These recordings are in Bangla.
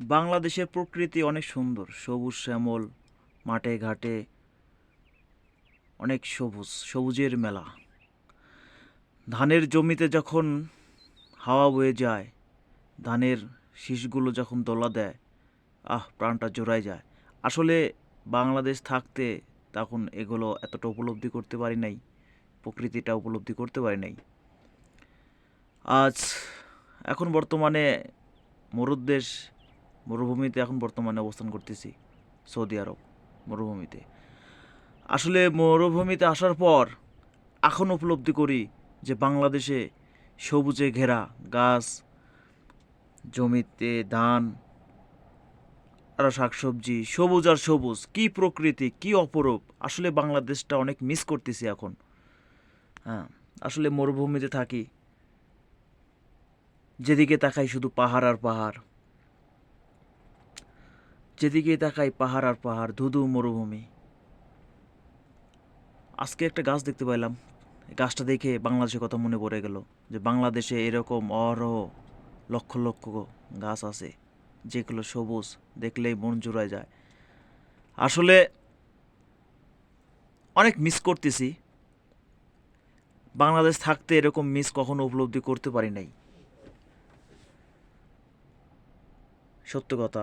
বাংলাদেশের প্রকৃতি অনেক সুন্দর। সবুজ শ্যামল, মাঠে ঘাটে অনেক সবুজ, সবুজের মেলা। ধানের জমিতে যখন হাওয়া বয়ে যায়, ধানের শীষগুলো যখন দোলা দেয়, আহ, প্রাণটা জোড়ায় যায়। আসলে বাংলাদেশ থাকতে তখন এগুলো এতটা উপলব্ধি করতে পারি নাই, প্রকৃতিটা উপলব্ধি করতে পারি নাই। আজ, এখন বর্তমানে মরুদেশ মরুভূমিতে এখন বর্তমানে অবস্থান করতেছি, সৌদি আরব মরুভূমিতে। আসলে মরুভূমিতে আসার পর এখন উপলব্ধি করি যে বাংলাদেশে সবুজে ঘেরা গাছ, জমিতে ধান আরও শাকসবজি, সবুজ আর সবুজ, কি প্রকৃতি, কি অপরূপ, আসলে বাংলাদেশটা অনেক মিস করতেছি এখন। হ্যাঁ আসলে মরুভূমিতে থাকি, যেদিকে তাকাই শুধু পাহাড় আর পাহাড়। যেদিকে তাকাই পাহাড় আর পাহাড়, ধুধু মরুভূমি। আজকে একটা গাছ দেখতে পাইলাম। গাছটা দেখে বাংলাদেশের কথা মনে পড়ে গেল যে বাংলাদেশে এরকম অরহ লক্ষ লক্ষ গাছ আছে, যেগুলো সবুজ, দেখলেই মন জুড়ায় যায়। আসলে অনেক মিস করতেছি। বাংলাদেশ থাকতে এরকম মিস কখনো উপলব্ধি করতে পারি নাই। সত্য কথা।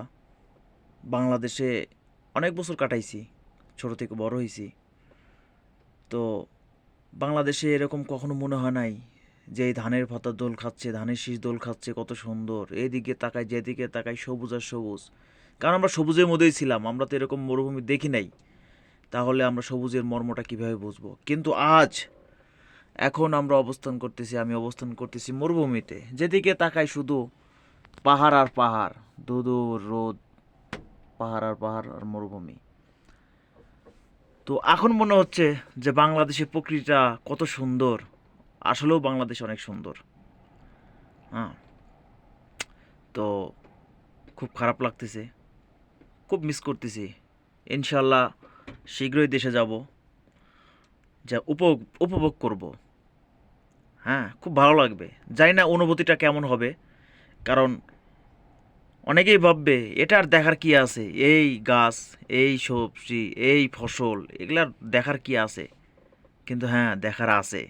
বাংলাদেশে অনেক বছর কাটাইছি, ছোট থেকে বড় হয়েছি তো বাংলাদেশে এরকম কখনো মনে হয় নাই যে এই ধানের পাতা দোল খাচ্ছে, ধানের শীষ দোল খাচ্ছে, কত সুন্দর। এইদিকে তাকাই, যেদিকে তাকাই সবুজ আর সবুজ। কারণ আমরা সবুজের মধ্যেই ছিলাম, আমরা তো এরকম মরুভূমি দেখি নাই। তাহলে আমরা সবুজের মর্মটা কীভাবে বুঝব? কিন্তু আজ এখন আমরা অবস্থান করতেছি, আমি অবস্থান করতেছি মরুভূমিতে। যেদিকে তাকাই শুধু পাহাড় আর পাহাড় দুদূর রোদ পাহাড় আর পাহাড় আর মরুভূমি। তো এখন মনে হচ্ছে যে বাংলাদেশের প্রকৃতিটা কত সুন্দর। আসলেও বাংলাদেশ অনেক সুন্দর। হ্যাঁ। তো খুব খারাপ লাগতেছে। খুব মিস করতেছি। ইনশাল্লাহ শীঘ্রই দেশে যাব। যা উপভোগ উপভোগ করব। হ্যাঁ খুব ভালো লাগবে। জানি না অনুভূতিটা কেমন হবে। কারণ অনেকেই ভাববে, এটা আর দেখার কি আছে? এই গাছ, এই সবজি, এই ফসল এগুলার দেখার কি আছে? কিন্তু হ্যাঁ দেখার আছে।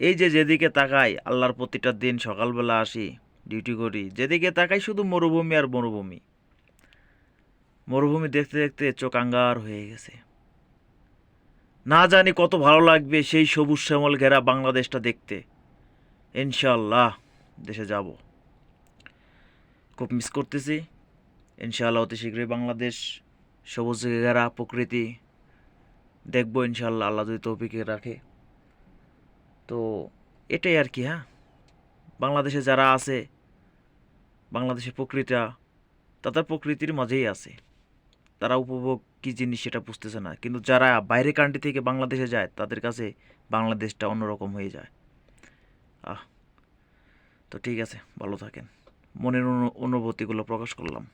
এই যে যেদিকে তাকাই, আল্লাহর প্রতিটা দিন সকালবেলা আসি, ডিউটি করি, যেদিকে তাকাই শুধু মরুভূমি আর মরুভূমি। মরুভূমি দেখতে দেখতে চোখ আঙ্গার হয়ে গেছে। না জানি কত ভালো লাগবে সেই সবুজ শ্যামল ঘেরা বাংলাদেশটা দেখতে। ইনশাল্লাহ দেশে যাব। খুব মিস করতেছি। ইনশাআল্লাহ অতি শীঘ্রই বাংলাদেশ সবুজ ঘেরা প্রকৃতি দেখব, ইনশাআল্লাহ আল্লাহ যদি তৌফিকে রাখে। তো এটাই আর কি হ্যাঁ? বাংলাদেশে যারা আছে, বাংলাদেশের প্রকৃতিটা তাদের প্রকৃতির মাঝেই আছে। তারা উপভোগ কী জিনিস সেটা বুঝতেছে না। কিন্তু যারা বাইরে কান্ট্রি থেকে বাংলাদেশে যায়, তাদের কাছে বাংলাদেশটা অন্যরকম হয়ে যায়। আহ, তো ঠিক আছে, ভালো থাকেন। মনের অনু- অনুভূতিগুলো প্রকাশ করলাম।